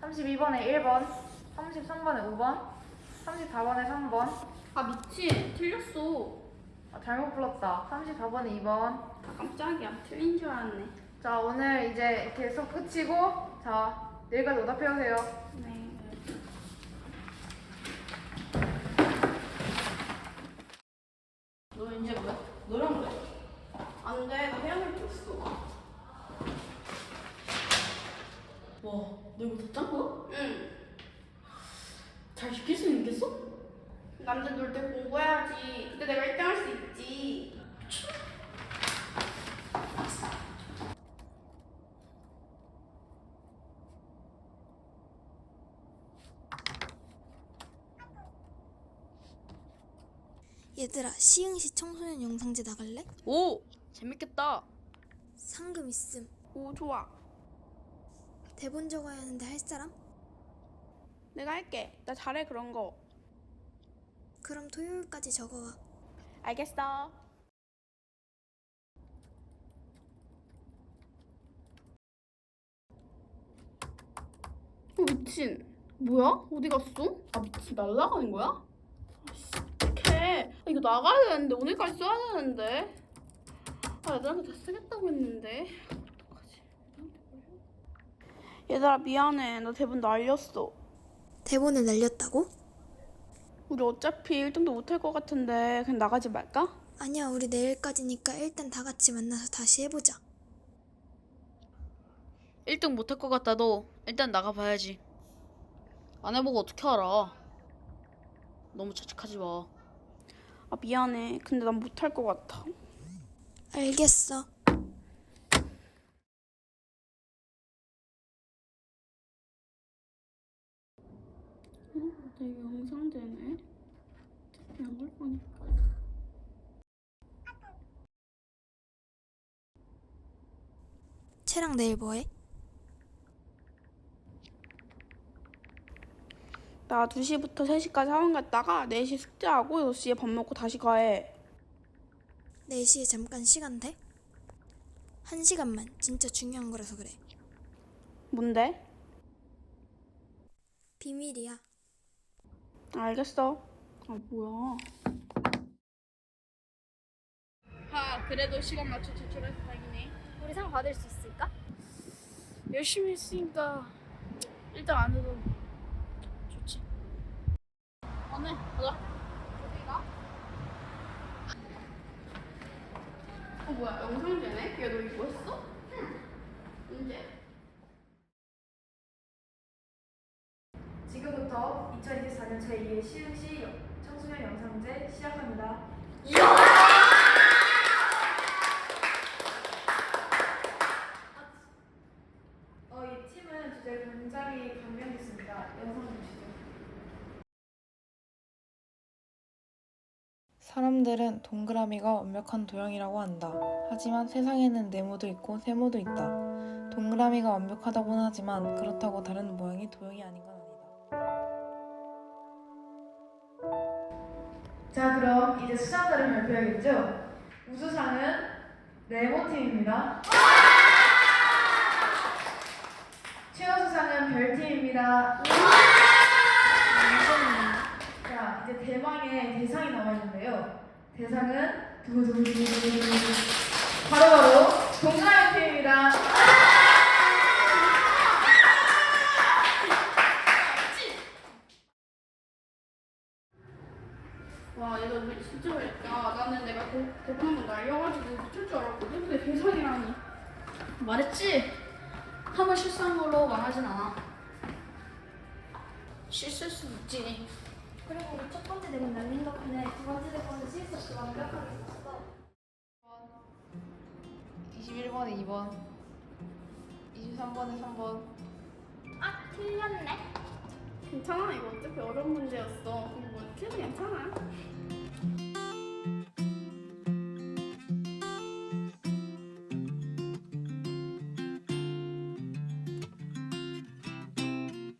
32번에 1번, 33번에 5번, 34번에 3번. 아 미친 틀렸어 아, 잘못 불렀다. 34번에 2번. 아, 깜짝이야 틀린 줄 알았네 자, 오늘 이제 수업 끝이고, 자, 내일까지 오답해 오세요. 네 너 이제 뭐야? 너랑 그래? 안돼 나 해양을 줬어 와, 너 이거 다 짠 거야? 응잘 지킬 수 있겠어? 남들 놀 때 공부해야지 그때 내가 1등 할 수 있지 얘들아 시흥시 청소년 영상제 나갈래? 오, 재밌겠다. 상금 있음 오 좋아 대본 적어야 하는데 할 사람? 내가 할게 나 잘해 그런 거 그럼 토요일까지 적어와 알겠어 어 미친 뭐야? 어디 갔어? 아 미친 날라가는 거야? 아씨 어떡해 아, 이거 나가야 되는데 오늘까지 써야 되는데 아 애들한테 다 쓰겠다고 했는데 얘들아 미안해 나 대본 날렸어 대본을 날렸다고? 우리 어차피 1등도 못할 것 같은데 그냥 나가지 말까? 아니야 우리 내일까지니까 일단 다 같이 만나서 다시 해보자 1등 못할 것 같아도 일단 나가봐야지. 안 해보고 어떻게 알아? 너무 자책하지 마. 아 미안해 근데 난 못할 것 같아 알겠어 되게 영상되네 어차피 안볼 거니까 채랑 내일 뭐해? 나 2시부터 3시까지 학원 갔다가 4시 숙제하고 6시에 밥 먹고 다시 가해 4시에 잠깐 시간 돼? 한 시간만 진짜 중요한 거라서 그래 뭔데? 비밀이야 알겠어 아 뭐야 하, 그래도 시간 맞춰 제출해서 다행이네. 우리 상 받을 수 있을까? 열심히 했으니까 일단 안 해도 좋지. 안 해, 가자. 어 뭐야 영상 되네? 야너 이거 했어? 언제? 2024년 제2회 시흥시 청소년 영상제 시작합니다. 어, 이 팀은 주제 굉장히 감명있습니다. 영상 보시죠. 사람들은 동그라미가 완벽한 도형이라고 한다. 하지만 세상에는 네모도 있고 세모도 있다. 동그라미가 완벽하다고는 하지만 그렇다고 다른 모양이 도형이 아닌 건 아니다. 자, 그럼 이제 수상자를 발표해야겠죠? 우수상은 네모팀입니다. 최우수상은 별팀입니다. 자, 이제 대망의 대상이 남아있는데요. 대상은 두구두구두구 바로바로 동그라미 팀입니다. 진짜 잘했다 나는 내가 대- 대본 한번 날려가지고 붙을 줄 알았거든 근데 대상이라니 말했지? 한번 실수한 걸로 망하진 않아. 실수할 수 있지. 그리고 우리 첫 번째 대본 날린 덕분에 두 번째 대본은 실수 없이 완벽하게 썼어 21번에 2번, 23번에 3번. 아 틀렸네 괜찮아 이거 어차피 어려운 문제였어 이거 뭐 틀도 괜찮아